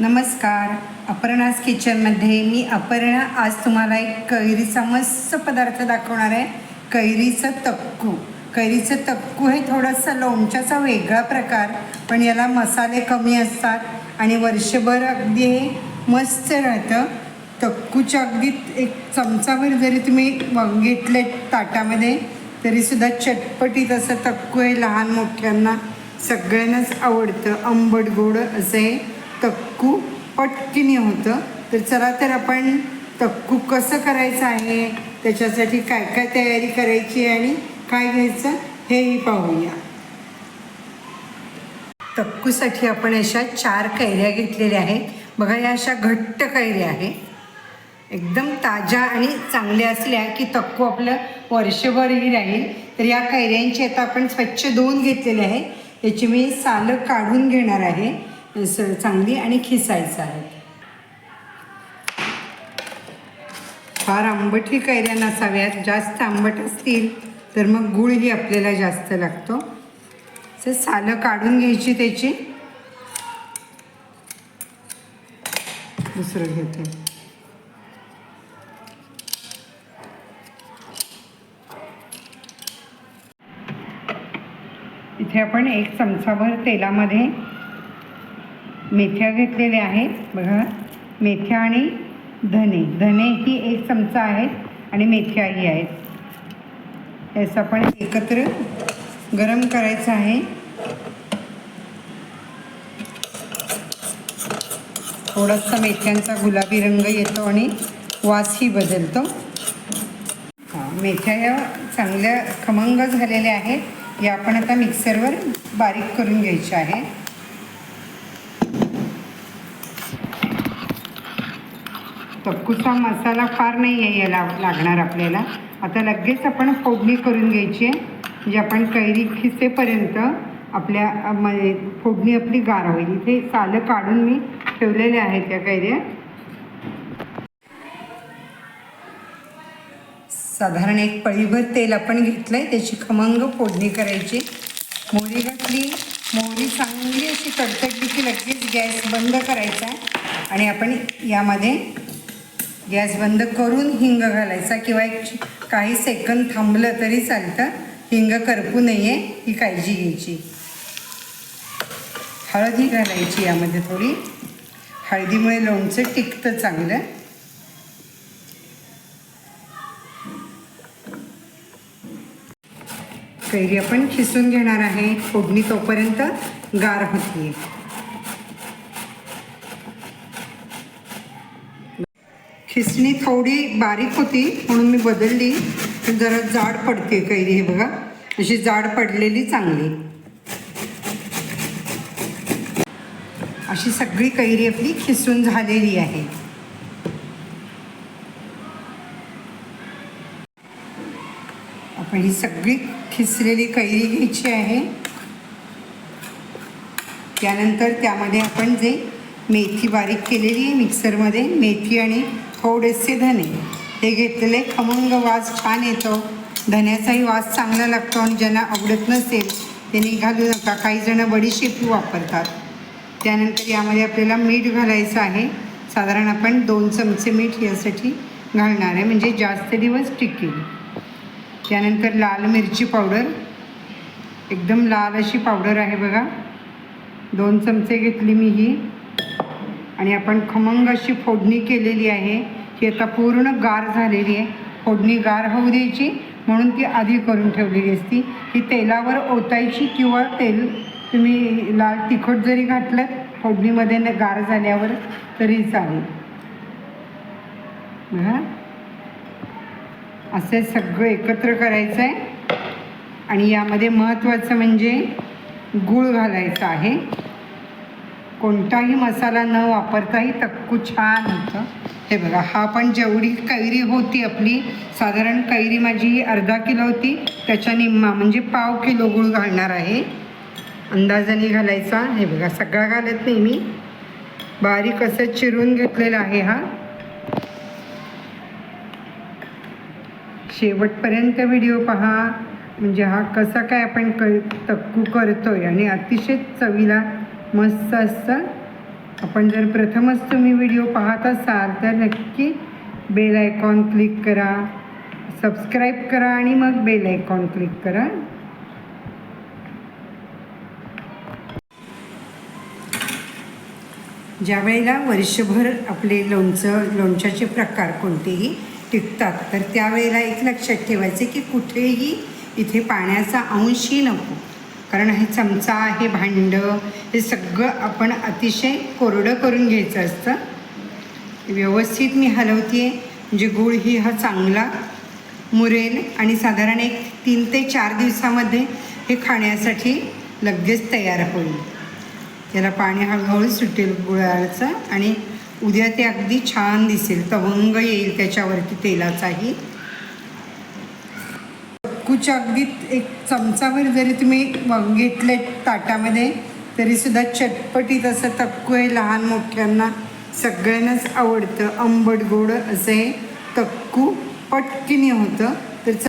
नमस्कार. अपर्णाज किचनमध्ये मी अपर्णा. आज तुम्हाला एक कैरीचा मस्त पदार्थ दाखवणार आहे. कैरीचं तक्कू. कैरीचं तक्कू हे थोडंसं लोणच्याचा वेगळा प्रकार पण याला मसाले कमी असतात आणि वर्षभर अगदी हे मस्त राहतं. तक्कूच्या अगदी एक चमचाभर जरी तुम्ही घेतले ताटामध्ये तरीसुद्धा चटपटीत असं तक्कू हे लहान मोठ्यांना सगळ्यांनाच आवडतं. आंबट गोड असं हे तक्कू पटकीने होतं. तर चला तर आपण तक्कू कसं करायचं आहे? त्याच्यासाठी काय काय तयारी करायची आहे आणि काय घ्यायचं हेही पाहूया. तक्कूसाठी आपण अशा चार कैऱ्या घेतलेल्या आहेत. बघा या अशा घट्ट कैऱ्या आहेत. एकदम ताज्या आणि चांगल्या असल्या की तक्कू आपलं वर्षभरही राहील. तर या कैऱ्यांची आता आपण स्वच्छ धुवून घेतलेले आहे. याची मी सालं काढून घेणार आहे. स चांगली आणि खिसायचं आहे. फार आंबटही कैऱ्या नसाव्यात जास्त आंबट असतील तर मग गुळही आपल्याला जास्त लागतो. तर सालं काढून घ्यायची त्याची. दुसरं घेते. इथे आपण एक चमचाभर तेलामध्ये मेथ्या घेतलेल्या आहेत. बघा. मेथ्या आणि धने. धने ही एक चमचा आहेत आणि मेथ्याही आहेत. याचं आपण एकत्र गरम करायचं आहे. थोडासा मेथ्यांचा गुलाबी रंग येतो आणि वासही बदलतो. हां मेथ्या या चांगल्या खमंग झालेल्या आहेत. या आपण आता मिक्सरवर बारीक करून घ्यायच्या आहे तक्कूचा मसाला फार नाही आहे याला लागणार आपल्याला. आता लगेच आपण फोडणी करून घ्यायची आहे. म्हणजे आपण कैरी खिसेपर्यंत आपल्या म्हणजे म- फोडणी आपली गार होईल. इथे सालं काढून मी ठेवलेल्या आहेत त्या कैऱ्या साधारण एक पळीभर तेल आपण घेतलं आहे त्याची खमंग फोडणी करायची. मोहरी घातली. मोहरी चांगली अशी तडतडली की लगेच गॅस बंद करायचा आणि आपण यामध्ये गॅस बंद करून हिंग घालायचा किंवा एक काही सेकंद थांबलं तरी चालतं. हिंग करपू नये ही काळजी घ्यायची. हळदी घालायची यामध्ये थोडी. हळदीमुळे लोणचं टिकतं चांगलं. कैरी आपण खिसून घेणार आहे. फोडणी तोपर्यंत गार होतीये. खिसणी थोडी बारीक होती म्हणून मी बदलली. जरा जाड पडते कैरी हे बघा. अशी जाड पडलेली चांगली. अशी सगळी कैरी आपली खिसून झालेली आहे. आपण ही सगळी खिसलेली कैरी घ्यायची आहे. त्यानंतर त्यामध्ये आपण जे मेथी बारीक केलेली आहे मिक्सरमध्ये. मेथी आणि थोडेसे धने. हे घेतलेले खमंग वास छान येतो. धन्याचाही वास चांगला लागतो आणि ज्यांना आवडत नसेल त्यांनी घालू नका. काही जण बडीशेपी वापरतात. त्यानंतर यामध्ये आपल्याला मीठ घालायचं आहे. साधारण आपण दोन चमचे मीठ यासाठी घालणार आहे. म्हणजे जास्त दिवस टिकेल. त्यानंतर लाल मिरची पावडर. एकदम लाल अशी पावडर आहे बघा. दोन चमचे घेतली मी ही. आणि आपण खमंग अशी फोडणी केलेली आहे ती आता पूर्ण गार झालेली आहे. फोडणी गार होऊ द्यायची म्हणून ती आधी करून ठेवलेली असती. ही तेलावर ओतायची किंवा तेल तुम्ही लाल तिखट जरी घातलं फोडणीमध्ये न गार झाल्यावर तरी चालेल. बघा. असे सगळं एकत्र करायचं आहे आणि यामध्ये महत्त्वाचं म्हणजे गूळ घालायचं आहे. कोणताही मसाला न वापरताही तक्कू छान होतं. हे बघा हा पण जेवढी कैरी होती आपली साधारण कैरी माझी अर्धा किलो होती त्याच्या निम्मा म्हणजे पाव किलो गुळ घालणार आहे. अंदाजाने घालायचा हे बघा सगळा घालत नाही मी. बारीक असं चिरून घेतलेला आहे हा. शेवटपर्यंत व्हिडिओ पहा. म्हणजे हा कसा काय आपण क तक्कू करतोय आणि अतिशय चवीला मस्त असतं. आपण जर प्रथमच तुम्ही व्हिडिओ पाहत असाल तर नक्की बेल आयकॉन क्लिक करा सबस्क्राईब करा आणि मग बेल आयकॉन क्लिक करा. ज्या वेळेला वर्षभर आपले लोणचं लोणच्याचे प्रकार कोणतेही टिकतात तर त्यावेळेला एक लक्षात ठेवायचे की कुठेही इथे पाण्याचा अंशही नको. कारण हे चमचा हे भांडं हे सगळं आपण अतिशय कोरडं करून घ्यायचं असतं. व्यवस्थित मी हलवते म्हणजे गूळ ही हा चांगला मुरेल आणि साधारण एक तीन ते चार दिवसामध्ये हे खाण्यासाठी लगेच तयार होईल. त्याला पाणी हळूहळू सुटेल गुळाचं आणि उद्या ते अगदी छान दिसेल. तवंग येईल त्याच्यावरती तेलाचाही. चक्कूच्या अगदी एक चमचावर जरी तुम्ही घेतले ताटामध्ये तरीसुद्धा चटपटीत असं तक्कू आहे लहान मोठ्यांना. सगळ्यांनाच आवडतं आंबट गोड असं हे तक्कू पटकिनी होतं.